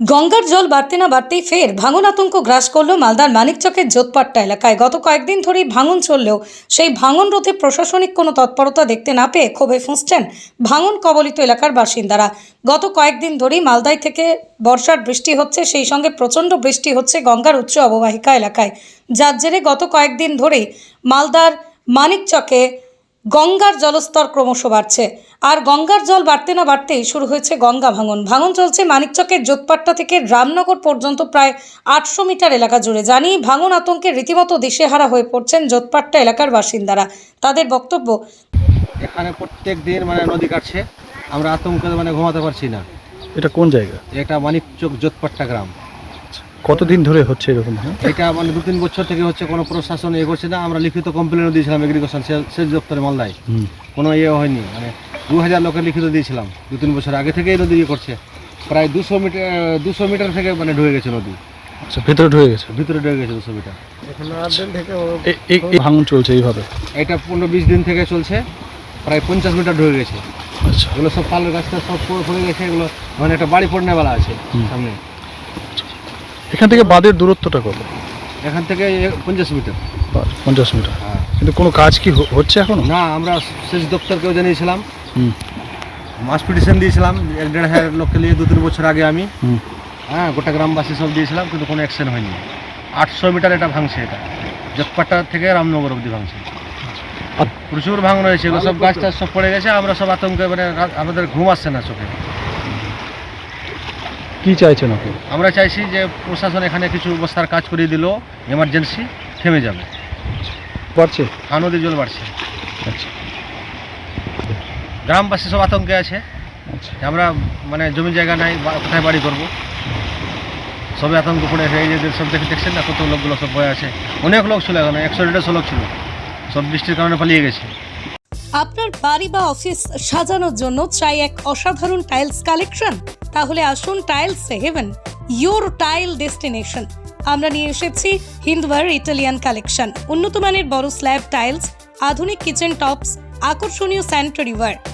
গঙ্গার জল বাড়তে না বাড়তেই ফের ভাঙন আতঙ্ক গ্রাস করল মালদার মানিকচকের জোতপাট্টা এলাকায়। গত কয়েকদিন ধরেই ভাঙন চললেও সেই ভাঙন রোধে প্রশাসনিক কোনো তৎপরতা দেখতে না পেয়ে ক্ষোভে ফুঁসছেন ভাঙন কবলিত এলাকার বাসিন্দারা। গত কয়েকদিন ধরেই মালদায় থেকে বর্ষার বৃষ্টি হচ্ছে, সেই সঙ্গে প্রচণ্ড বৃষ্টি হচ্ছে গঙ্গার উচ্চ অববাহিকা এলাকায়। যার জেরে গত কয়েকদিন ধরেই মালদার মানিকচকে গঙ্গার জলস্তর ক্রমশ বাড়ছে। আর গঙ্গার জল বাড়তে না বাড়তেই শুরু হয়েছে গঙ্গা ভাঙন। ভাঙন চলছে মানিকচকের যোতপাট্টা থেকে রামনগর পর্যন্ত প্রায় আটশো মিটার এলাকা জুড়ে। জানি ভাঙন আতঙ্কে রীতিমতো দিশেহারা হয়ে পড়ছেন যোতপাট্টা এলাকার বাসিন্দারা। তাদের বক্তব্য এখানে প্রত্যেক দিন মানে নদী কাটছে আমরা আতঙ্কে মানে ঘুমাতে পারছি না। এটা কোন জায়গা? এটা মানিকচক যোতপাট্টা গ্রাম। কতদিন ধরে হচ্ছে এরকম এটা মানে দু তিন বছর থেকে হচ্ছে কোনো প্রশাসন এগোচ্ছে না আমরা লিখিত কমপ্লেনও দিয়েছিলাম এগ্রিকালচার সেচ দপ্তরে মালদায়। কোনো ইয়ে হয়নি মানে দু হাজার লোকের লিখিত দিয়েছিলাম দু তিন বছর আগে থেকেই নদী ইয়ে করছে। প্রায় দুশো মিটার দুশো মিটার থেকে মানে ঢুকে গেছে নদী। আচ্ছা ভেতরে ঢুকে গেছে? ভিতরে ঢুকে গেছে দুশো মিটার। ভাঙন চলছে এইভাবে? এটা পনেরো বিশ দিন থেকে চলছে প্রায় পঞ্চাশ মিটার ঢুকে গেছে। আচ্ছা। এগুলো সব পালের গাছটা সব পড়ে গেছে এগুলো মানে একটা বাড়ি পড়নেওয়ালা আছে সামনে। এখান থেকে বাঁধের দূরত্বটা কত? এখান থেকে পঞ্চাশ মিটার। পঞ্চাশ মিটার। হ্যাঁ। কিন্তু কোনো কাজ কি হ- হচ্ছে এখন? না আমরা সেচ দপ্তরকেও জানিয়েছিলাম মাস পিটিশন দিয়েছিলাম এক দেড় হাজার লোককে নিয়ে দু তিন বছর আগে আমি। হ্যাঁ গোটা গ্রামবাসী সব দিয়েছিলাম কিন্তু কোনো অ্যাকশন হয়নি। আটশো মিটার এটা ভাঙছে এটা। জগপাট্টা থেকে রামনগর অবধি ভাঙছে। প্রচুর ভাঙন হয়েছে এগুলো সব গাছ টাছ সব পড়ে গেছে আমরা সব আতঙ্কে মানে আমাদের ঘুম আসছে না চোখে। কি চাইছেন আপনি? আমরা চাইছি যে প্রশাসন এখানে কিছু অবস্থার কাজ করিয়ে দিল এমার্জেন্সি থেমে যাবে। আর নদীর জল বাড়ছে। আচ্ছা। গ্রামবাসী সব আতঙ্কে আছে। আচ্ছা। আমরা মানে জমি জায়গা নাই কোথায় বাড়ি করব? সবে আতঙ্ক পড়ে আছে। এই যে সব দেখে দেখছেন না কত লোকগুলো সব বয়ে আছে। অনেক লোক ছিল এখানে একশো দেড়শো লোক ছিল। সব বৃষ্টির কারণে পালিয়ে গেছে। আপনার বাড়ি বা অফিস সাজানোর জন্য চাই এক অসাধারণ টাইলস কালেকশন তাহলে আসুন tiles heaven your tile destination আমরা নিয়ে এসেছি হিন্দওয়ার ইটালিয়ান কালেকশন উন্নত মানের বড় স্ল্যাব টাইলস আধুনিক কিচেন টপস আকর্ষণীয় স্যানিটারি ওয়্যার